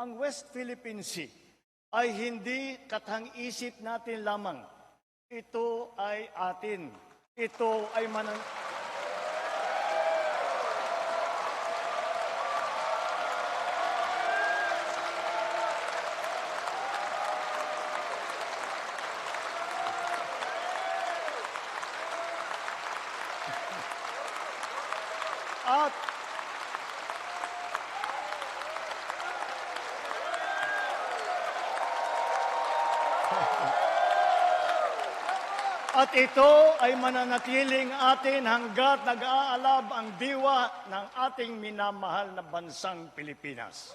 ang West Philippine Sea ay hindi katang-isip natin lamang. Ito ay atin. Ito ay manan... At At ito ay mananatiling atin hanggat nag-aalab ang diwa ng ating minamahal na bansang Pilipinas.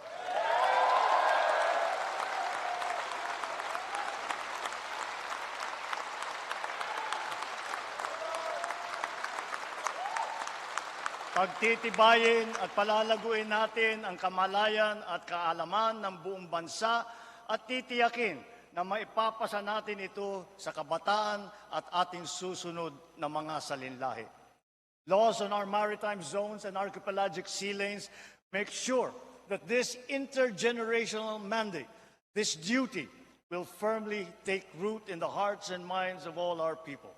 Pagtitibayin at palalaguin natin ang kamalayan at kaalaman ng buong bansa at titiyakin na maipapasa natin ito sa kabataan at ating susunod na mga salinlahi. Laws on our maritime zones and archipelagic sea lanes make sure that this intergenerational mandate, this duty, will firmly take root in the hearts and minds of all our people.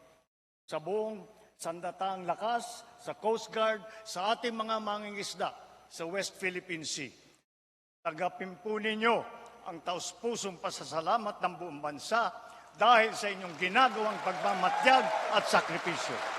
Sa buong sandatang lakas, sa Coast Guard, sa ating mga mangingisda sa West Philippine Sea. Tagapin po ninyo ang taus-pusong pasasalamat ng buong bansa dahil sa inyong ginagawang pagmamatyag at sakripisyo.